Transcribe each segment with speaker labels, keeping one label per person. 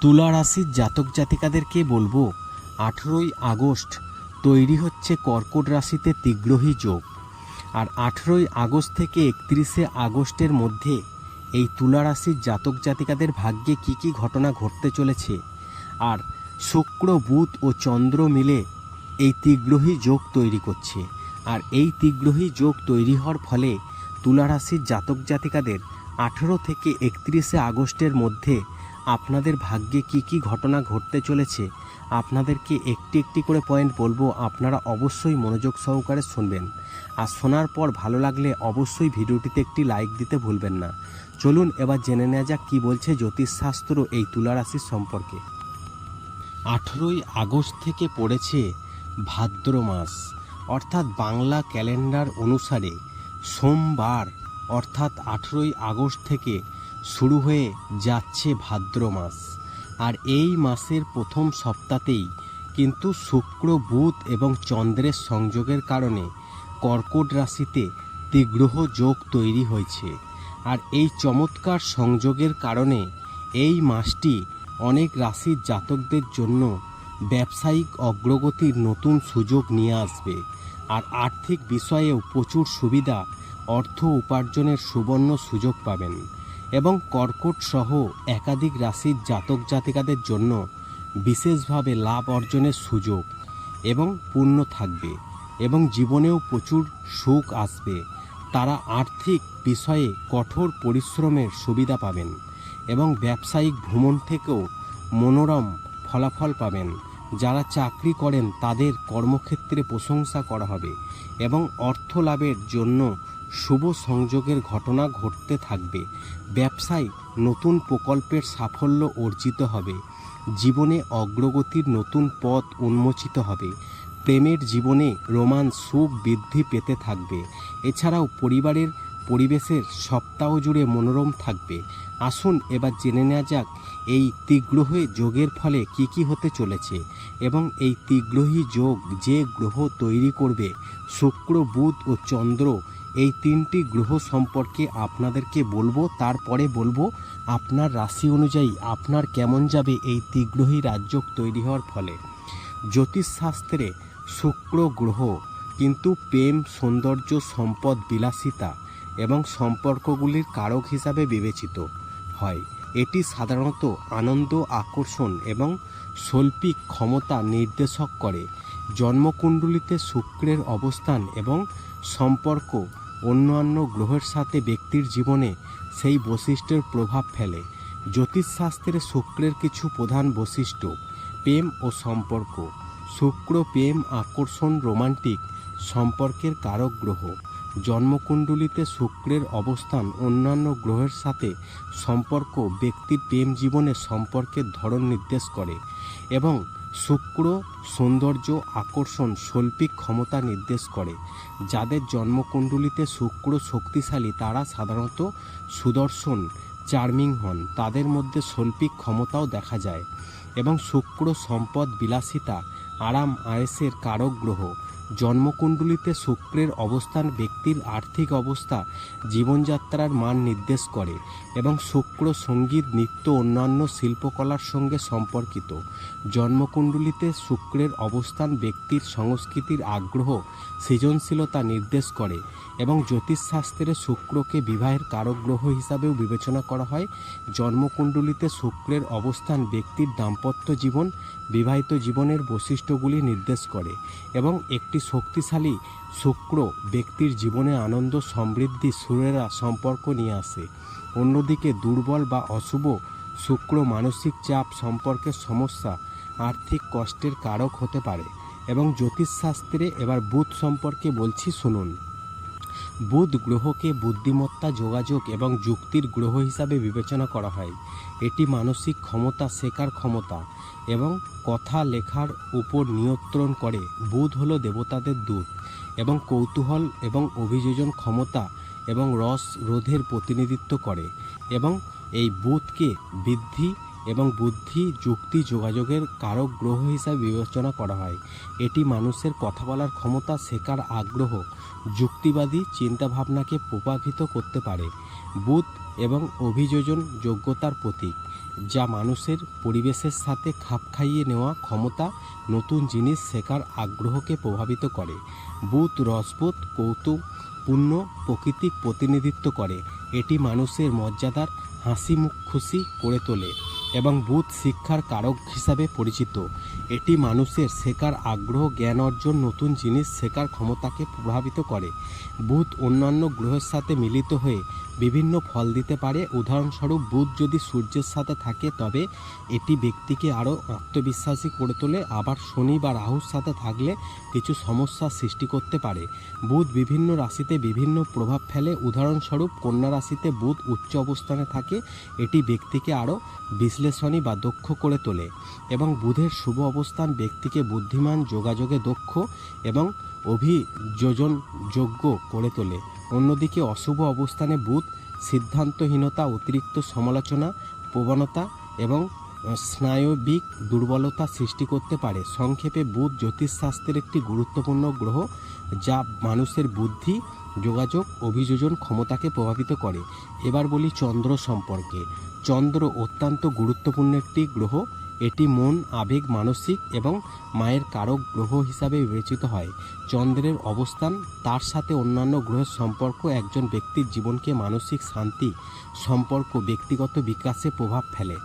Speaker 1: তুলা রাশির জাতক জাতিকাদেরকে বলব, আঠেরোই আগস্ট তৈরি হচ্ছে কর্কট রাশিতে তীগ্রহী যোগ। আর আঠেরোই আগস্ট থেকে একত্রিশে আগস্টের মধ্যে এই তুলা রাশির জাতক জাতিকাদের ভাগ্যে কি কি ঘটনা ঘটতে চলেছে। আর শুক্র, বুধ ও চন্দ্র মিলে এই তীগ্রহী যোগ তৈরি করছে। আর এই তীগ্রহী যোগ তৈরি হওয়ার ফলে তুলা রাশির জাতক জাতিকাদের আঠেরো থেকে একত্রিশে আগস্টের মধ্যে আপনাদের ভাগ্যে কি কি ঘটনা ঘটতে চলেছে, আপনাদেরকে একটি একটি করে পয়েন্ট বলব, আপনারা অবশ্যই মনোযোগ সহকারে শুনবেন। আর শোনার পর ভালো লাগলে অবশ্যই ভিডিওটিতে একটি লাইক দিতে ভুলবেন না। চলুন এবার জেনে নেওয়া যাক কী বলছে জ্যোতিষশাস্ত্র এই তুলা রাশির সম্পর্কে। আঠেরোই আগস্ট থেকে পড়েছে ভাদ্র মাস, অর্থাৎ বাংলা ক্যালেন্ডার অনুসারে সোমবার, অর্থাৎ আঠেরোই আগস্ট থেকে শুরু হয়ে যাচ্ছে ভাদ্র মাস। আর এই মাসের প্রথম সপ্তাহতেই কিন্তু শুক্র, বুধ এবং চন্দ্রের সংযোগের কারণে কর্কট রাশিতে তীগ্রহ যোগ তৈরি হয়েছে। আর এই চমৎকার সংযোগের কারণে এই মাসটি অনেক রাশির জাতকদের জন্য ব্যবসায়িক অগ্রগতির নতুন সুযোগ নিয়ে আসবে। আর আর্থিক বিষয়েও প্রচুর সুবিধা, অর্থ উপার্জনের সুবর্ণ সুযোগ পাবেন। এবং কর্কট সহ একাধিক রাশির জাতক জাতিকাদের জন্য বিশেষভাবে লাভ অর্জনের সুযোগ এবং পূর্ণ থাকবে এবং জীবনেও প্রচুর সুখ আসবে। তারা আর্থিক বিষয়ে কঠোর পরিশ্রমের সুবিধা পাবেন এবং ব্যবসায়িক ভ্রমণ থেকেও মনোরম ফলাফল পাবেন। যারা চাকরি করেন তাদের কর্মক্ষেত্রে প্রশংসা করা হবে এবং অর্থ লাভের জন্য শুভ সংযোগের ঘটনা ঘটতে থাকবে। ব্যবসায় নতুন প্রকল্পের সাফল্য অর্জিত হবে। জীবনে অগ্রগতির নতুন পথ উন্মোচিত হবে। প্রেমের জীবনে রোমান্স সুখ বৃদ্ধি পেতে থাকবে। এছাড়াও পরিবারের পরিবেশের সপ্তাহ জুড়ে মনোরম থাকবে। আসুন এবার জেনে নেওয়া যাক, এই তীগ্রহে যোগের ফলে কি কি হতে চলেছে এবং এই তীগ্রহী যোগ যে গ্রহ তৈরি করবে, শুক্র, বুধ ও চন্দ্র এই তিনটি গ্রহ সম্পর্কে আপনাদেরকে বলব, তারপরে বলব আপনার রাশি অনুযায়ী আপনার কেমন যাবে এই তীগ্রহী রাজযোগ তৈরি হওয়ার ফলে। জ্যোতিষশাস্ত্রে শুক্র গ্রহ কিন্তু প্রেম, সৌন্দর্য, সম্পদ, বিলাসিতা এবং সম্পর্কগুলির কারক হিসাবে বিবেচিত হয়। এটি সাধারণত আনন্দ, আকর্ষণ এবং শৈল্পিক ক্ষমতা নির্দেশক করে। জন্মকুণ্ডলিতে শুক্রের অবস্থান এবং সম্পর্ক অন্যান্য গ্রহের সাথে ব্যক্তির জীবনে সেই বৈশিষ্ট্যের প্রভাব ফেলে। জ্যোতিষশাস্ত্রে শুক্রের কিছু প্রধান বৈশিষ্ট্য, প্রেম ও সম্পর্ক। শুক্র প্রেম, আকর্ষণ, রোমান্টিক, সম্পর্কের কারক গ্রহ। জন্মকুণ্ডলিতে শুক্রের অবস্থান অন্যান্য গ্রহের সাথে সম্পর্ক, ব্যক্তির প্রেম জীবনে সম্পর্কের ধরন নির্দেশ করে এবং শুক্র, সৌন্দর্য, আকর্ষণ, শৈল্পিক ক্ষমতা নির্দেশ করে। যাদের জন্মকুণ্ডলিতে শুক্র শক্তিশালী, তারা সাধারণত সুদর্শন, চার্মিং হন। তাদের মধ্যে শৈল্পিক ক্ষমতাও দেখা যায়। এবং শুক্র সম্পদ বিলাসিতা, আরাম, আয়েসের কারক গ্রহ। জন্মকুণ্ডলিতে শুক্রের অবস্থান ব্যক্তির আর্থিক অবস্থা, জীবনযাত্রার মান নির্দেশ করে এবং শুক্র সংগীত, নৃত্য, অন্যান্য শিল্পকলার সঙ্গে সম্পর্কিত। জন্মকুণ্ডলিতে শুক্রের অবস্থান ব্যক্তির সংস্কৃতির আগ্রহ, সৃজনশীলতা নির্দেশ করে এবং জ্যোতিষশাস্ত্রে শুক্রকে বিবাহের কারক গ্রহ হিসাবেও বিবেচনা করা হয়। জন্মকুণ্ডলিতে শুক্রের অবস্থান ব্যক্তির দাম্পত্য জীবন, বিবাহিত জীবনের বৈশিষ্ট্যগুলি নির্দেশ করে এবং একটি শক্তিশালী শুক্র ব্যক্তির জীবনে আনন্দ, সমৃদ্ধি, সুরেরা সম্পর্ক নিয়ে আসে। অন্যদিকে দুর্বল বা অশুভ শুক্র মানসিক চাপ সম্পর্কের সমস্যা, আর্থিক কষ্টের কারক হতে পারে। এবং জ্যোতিষশাস্ত্রে এবার বুধ সম্পর্কে বলছি, শুনুন। বুধ গ্রহকে বুদ্ধিমত্তা, যোগাযোগ এবং যুক্তির গ্রহ হিসাবে বিবেচনা করা হয়। এটি মানসিক ক্ষমতা শেখার ক্ষমতা এবং কথা লেখার উপর নিয়ন্ত্রণ করে। বুধ হলো দেবতাদের দূত এবং কৌতূহল এবং অভিযোজন ক্ষমতা এবং রস রোধের প্রতিনিধিত্ব করে এবং এই বুধকে বৃদ্ধি এবং বুদ্ধি, যুক্তি, যোগাযোগের কারক গ্রহ হিসাবে বিবেচনা করা হয়। এটি মানুষের কথা বলার ক্ষমতা, শেখার আগ্রহ, যুক্তিবাদী চিন্তাভাবনাকে প্রভাবিত করতে পারে। বুধ এবং অভিযোজন যোগ্যতার প্রতীক, যা মানুষের পরিবেশের সাথে খাপ খাইয়ে নেওয়া ক্ষমতা, নতুন জিনিস শেখার আগ্রহকে প্রভাবিত করে। বুধ রসবোধ কৌতুকপূর্ণ প্রকৃতিক প্রতিনিধিত্ব করে। এটি মানুষের মর্যাদার হাসি মুখ খুশি করে তোলে। এবং বুধ শিক্ষার কারক হিসাবে পরিচিত। এটি মানুষের শেখার আগ্রহ, জ্ঞান অর্জন, নতুন জিনিস শেখার ক্ষমতাকে প্রভাবিত করে। বুধ অন্যান্য গ্রহের সাথে মিলিত হয়ে বিভিন্ন ফল দিতে পারে। উদাহরণস্বরূপ, বুধ যদি সূর্যের সাথে থাকে, তবে এটি ব্যক্তিকে আরও আত্মবিশ্বাসী করে তোলে। আবার শনি বা রাহুর সাথে থাকলে কিছু সমস্যার সৃষ্টি করতে পারে। বুধ বিভিন্ন রাশিতে বিভিন্ন প্রভাব ফেলে। উদাহরণস্বরূপ, কন্যা রাশিতে বুধ উচ্চ অবস্থানে থাকে। এটি ব্যক্তিকে আরও বিশ্লেষণী বা দক্ষ করে তোলে এবং বুধের শুভ অবস্থান ব্যক্তিকে বুদ্ধিমান, যোগাযোগে দক্ষ এবং অভিযোজন যোগ্য করে তোলে। অন্যদিকে অশুভ অবস্থানে বুধ, সিদ্ধান্তহীনতা, অতিরিক্ত সমালোচনা, প্রবণতা এবং স্নায়বিক দুর্বলতা সৃষ্টি করতে পারে। সংক্ষেপে, বুধ জ্যোতিষশাস্ত্রের একটি গুরুত্বপূর্ণ গ্রহ যা মানুষের বুদ্ধি, যোগাযোগ, অভিযোজন ক্ষমতাকে প্রভাবিত করে। এবার বলি চন্দ্র সম্পর্কে। চন্দ্র অত্যন্ত গুরুত্বপূর্ণ একটি গ্রহ। এটি মন, আবেগ, মানসিক এবং মায়ের কারক গ্রহ হিসাবে বিবেচিত হয়। চন্দ্রের অবস্থান, তার সাথে অন্যান্য গ্রহের সম্পর্ক একজন ব্যক্তির জীবনকে মানসিক শান্তি, সম্পর্ক ব্যক্তিগত বিকাশে প্রভাব ফেলে।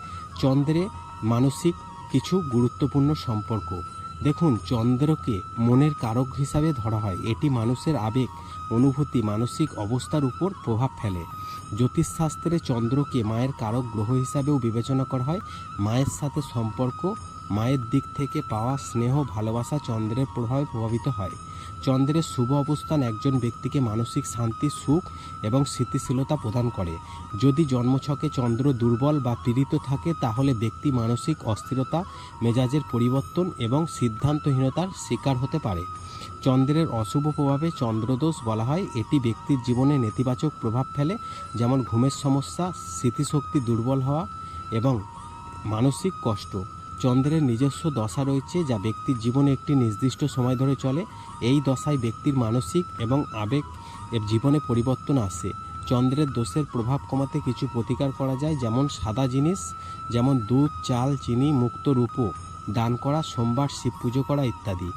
Speaker 1: চন্দ্রে মানসিক কিছু গুরুত্বপূর্ণ সম্পর্ক। দেখুন, চন্দ্রকে মনের কারক হিসাবে ধরা হয়। এটি মানুষের আবেগ অনুভূতি মানসিক অবস্থার উপর প্রভাব ফেলে। জ্যোতিষশাস্ত্রে চন্দ্রকে মায়ের কারক গ্রহ হিসাবেও বিবেচনা করা হয়। মায়ের সাথে সম্পর্ক, মায়ের দিক থেকে পাওয়া স্নেহ ভালোবাসা চন্দ্রের প্রভাবে প্রভাবিত হয়। চন্দ্রের শুভ অবস্থান একজন ব্যক্তিকে মানসিক শান্তি, সুখ এবং স্থিতিশীলতা প্রদান করে। যদি জন্মছকে চন্দ্র দুর্বল বা পীড়িত থাকে, তাহলে ব্যক্তি মানসিক অস্থিরতা, মেজাজের পরিবর্তন এবং সিদ্ধান্তহীনতার শিকার হতে পারে। চন্দ্রের অশুভ প্রভাবে চন্দ্রদোষ বলা হয়। এটি ব্যক্তির জীবনে নেতিবাচক প্রভাব ফেলে, যেমন ঘুমের সমস্যা, স্মৃতিশক্তি দুর্বল হওয়া এবং মানসিক কষ্ট। চন্দ্রের নিজস্ব দশা রয়েছে যা ব্যক্তির জীবনে একটি নির্দিষ্ট সময় ধরে চলে। এই দশায় ব্যক্তির মানসিক এবং আবেগ এর জীবনে পরিবর্তন আসে। চন্দ্রের দোষের প্রভাব কমাতে কিছু প্রতিকার করা যায়, যেমন সাদা জিনিস, যেমন দুধ, চাল, চিনি, মুক্ত রূপো দান করা, সোমবার শিব পুজো করা ইত্যাদি।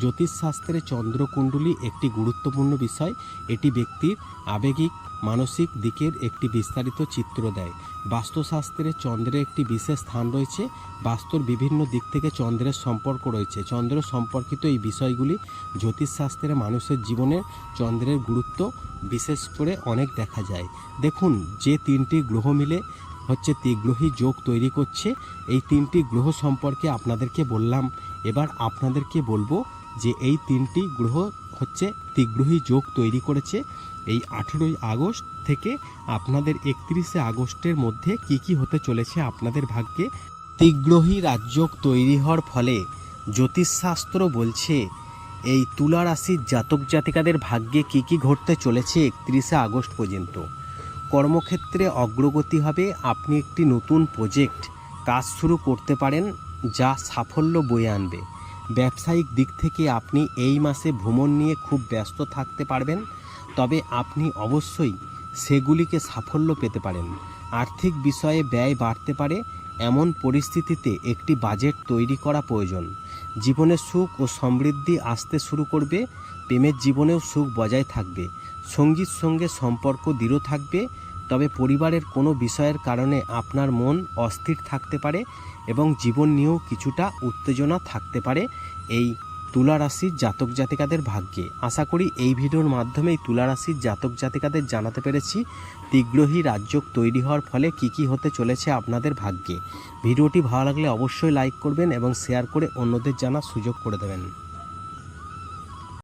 Speaker 1: জ্যোতিষশাস্ত্রে চন্দ্রকুণ্ডলী একটি গুরুত্বপূর্ণ বিষয়। এটি ব্যক্তির আবেগিক, মানসিক দিকের একটি বিস্তারিত চিত্র দেয়। বাস্তুশাস্ত্রে চন্দ্রের একটি বিশেষ স্থান রয়েছে। বাস্তুর বিভিন্ন দিক থেকে চন্দ্রের সম্পর্ক রয়েছে। চন্দ্র সম্পর্কিত এই বিষয়গুলি জ্যোতিষশাস্ত্রে মানুষের জীবনে চন্দ্রের গুরুত্ব বিশেষ করে অনেক দেখা যায়। দেখুন যে তিনটি গ্রহ মিলে হচ্ছে ত্রিগ্রহী যোগ তৈরি করছে। এই তিনটি গ্রহ সম্পর্কে আপনাদেরকে বললাম। এবার আপনাদেরকে বলব যে এই তিনটি গ্রহ হচ্ছে ত্রিগ্রহী যোগ তৈরি করেছে। এই আঠেরোই আগস্ট থেকে আপনাদের একত্রিশে আগস্টের মধ্যে কি কি হতে চলেছে আপনাদের ভাগ্যে? ত্রিগ্রহী রাজযোগ তৈরি হওয়ার ফলে জ্যোতিষশাস্ত্র বলছে, এই তুলা রাশির জাতক জাতিকাদের ভাগ্যে কি কি ঘটতে চলেছে একত্রিশে আগস্ট পর্যন্ত। কর্মক্ষেত্রে অগ্রগতি হবে, আপনি একটি নতুন প্রজেক্ট কাজ শুরু করতে পারেন যা সাফল্য বয়ে আনবে। ব্যবসায়িক দিক থেকে আপনি এই মাসে ভ্রমণ নিয়ে খুব ব্যস্ত থাকতে পারবেন, তবে আপনি অবশ্যই সেগুলিকে সাফল্য পেতে পারেন। আর্থিক বিষয়ে ব্যয় বাড়তে পারে এমন পরিস্থিতিতে একটি বাজেট তৈরি করা প্রয়োজন। জীবনে সুখ ও সমৃদ্ধি আসতে শুরু করবে, প্রেমের জীবনেও সুখ বজায় থাকবে। সঙ্গীর সঙ্গে সম্পর্ক দৃঢ় থাকবে, তবে পরিবারের কোনো বিষয়ের কারণে আপনার মন অস্থির থাকতে পারে এবং জীবন নিয়েও কিছুটা উত্তেজনা থাকতে পারে। এই তুলা রাশির জাতক জাতিকাদের ভাগ্যে। আশা করি এই ভিডিওর মাধ্যমেই তুলা রাশির জাতক জাতিকাদের জানাতে পেরেছি তীগ্রহী রাজযোগ তৈরি হওয়ার ফলে কি কি হতে চলেছে আপনাদের ভাগ্যে। ভিডিওটি ভালো লাগলে অবশ্যই লাইক করবেন এবং শেয়ার করে অন্যদের জানার সুযোগ করে দেবেন।